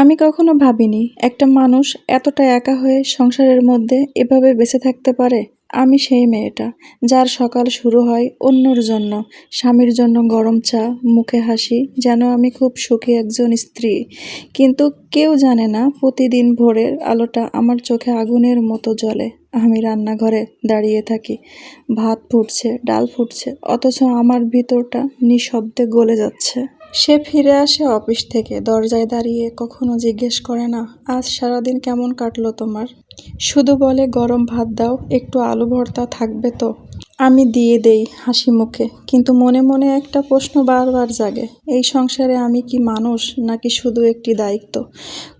আমি কখনো ভাবিনি একটা মানুষ এতটা একা হয়ে সংসারের মধ্যে এভাবে বেঁচে থাকতে পারে। আমি সেই মেয়েটা, যার সকাল শুরু হয় অন্যর জন্য, স্বামীর জন্য গরম চা, মুখে হাসি, যেন আমি খুব সুখী একজন স্ত্রী। কিন্তু কেউ জানে না প্রতিদিন ভোরের আলোটা আমার চোখে আগুনের মতো জ্বলে। আমি রান্নাঘরে দাঁড়িয়ে থাকি। ভাত ফুটছে, ডাল ফুটছে, অথচ আমার ভিতরটা নিঃশব্দে গলে যাচ্ছে। সে ফিরে আসে অফিস থেকে। দরজায় দাঁড়িয়ে কখনো জিজ্ঞেস করে না, আজ সারাদিন কেমন কাটলো তোমার? শুধু বলে গরম ভাত দাও, একটু আলু ভর্তা থাকবে তো। আমি দিয়ে দেই হাসি মুখে, কিন্তু মনে মনে একটা প্রশ্ন বারবার জাগে, এই সংসারে আমি কি মানুষ, নাকি শুধু একটি দায়িত্ব?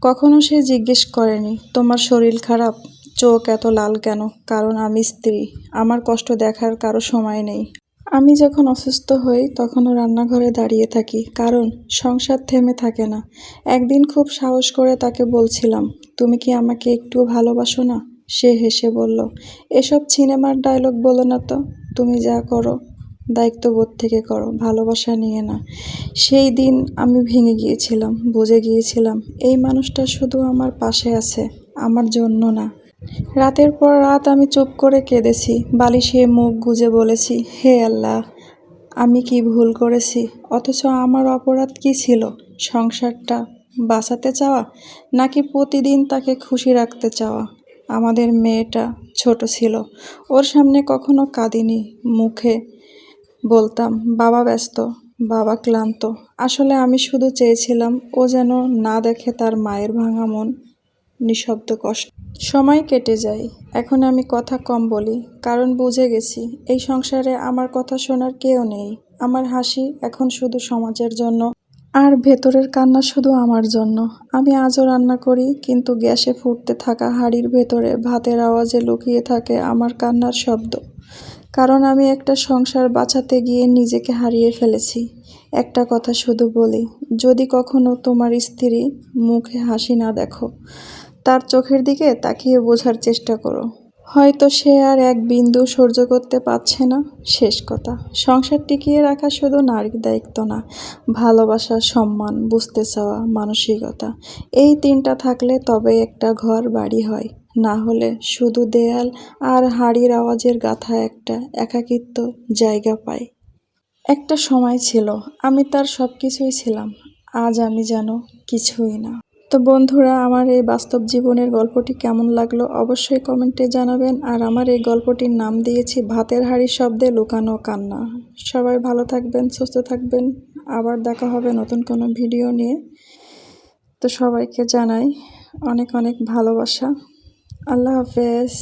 কখনো সে জিজ্ঞেস করেনি, তোমার শরীর খারাপ? চোখ এত লাল কেন? কারণ আমি স্ত্রী। আমার কষ্ট দেখার কারও সময় নেই। আমি যখন অসুস্থ হই, তখনও রান্নাঘরে দাঁড়িয়ে থাকি, কারণ সংসার থেমে থাকে না। একদিন খুব সাহস করে তাকে বলছিলাম, তুমি কি আমাকে একটু ভালোবাসো না? সে হেসে বলল, এসব সিনেমার ডায়লগ বলো না তো, তুমি যা করো, দায়িত্ববোধ থেকে করো, ভালোবাসা নিয়ে না। সেই দিন আমি ভেঙে গিয়েছিলাম, বুঝে গিয়েছিলাম, এই মানুষটা শুধু আমার পাশে আছে, আমার জন্য না। রাতের পর রাত আমি চুপ করে কেঁদেছি, বালিশে মুখ গুজে বলেছি, হে আল্লাহ, আমি কি ভুল করেছি? অথচ আমার অপরাধ কি ছিল? সংসারটা বাঁচাতে চাওয়া নাকি প্রতিদিন তাকে খুশি রাখতে চাওয়া? আমাদের মেয়েটা ছোট ছিল, ওর সামনে কখনো কাঁদিনি, মুখে বলতাম, বাবা ব্যস্ত, বাবা ক্লান্ত। আসলে আমি শুধু চেয়েছিলাম ও যেন না দেখে তার মায়ের ভাঙা মন নিঃশব্দ কষ্ট। সময় কেটে যায়। এখন আমি কথা কম বলি, কারণ বুঝে গেছি, এই সংসারে আমার কথা শোনার কেউ নেই। আমার হাসি এখন শুধু সমাজের জন্য। আর ভেতরের কান্না শুধু আমার জন্য। আমি আজও রান্না করি, কিন্তু গ্যাসে ফুটতে থাকা হাঁড়ির ভেতরে ভাতের আওয়াজে লুকিয়ে থাকে আমার কান্নার শব্দ। কারণ আমি একটা সংসার বাঁচাতে গিয়ে নিজেকে হারিয়ে ফেলেছি। একটা কথা শুধু বলি, যদি কখনো তোমার স্ত্রী মুখে হাসি না দেখো তার চোখের দিকে তাকিয়ে বোঝার চেষ্টা করো। হয়তো সে আর এক বিন্দু সহ্য করতে পারছে না। শেষ কথা, সংসার টিকিয়ে রাখা শুধু নারীর দায়িত্ব না, ভালোবাসা, সম্মান, বুঝতে চাওয়া, মানসিকতা, এই তিনটা থাকলে তবে একটা ঘর বাড়ি হয়। না হলে শুধু দেয়াল আর হাড়ির আওয়াজের গাথা একটা একাকিত্ব জায়গা পায়। একটা সময় ছিল, আমি তার সব কিছুই ছিলাম। আজ আমি যেন কিছুই না। তো বন্ধুরা, আমার এই বাস্তব জীবনের গল্পটি কেমন লাগল অবশ্যই কমেন্টে জানাবেন। আর আমার এই গল্পটির নাম দিয়েছি, ভাতের হাড়ি শব্দে লুকানো কান্না। সবাই ভালো থাকবেন, সুস্থ থাকবেন। আবার দেখা হবে নতুন কোনো ভিডিও নিয়ে। তো সবাইকে জানাই অনেক অনেক ভালোবাসা। আল্লাহ হাফেজ।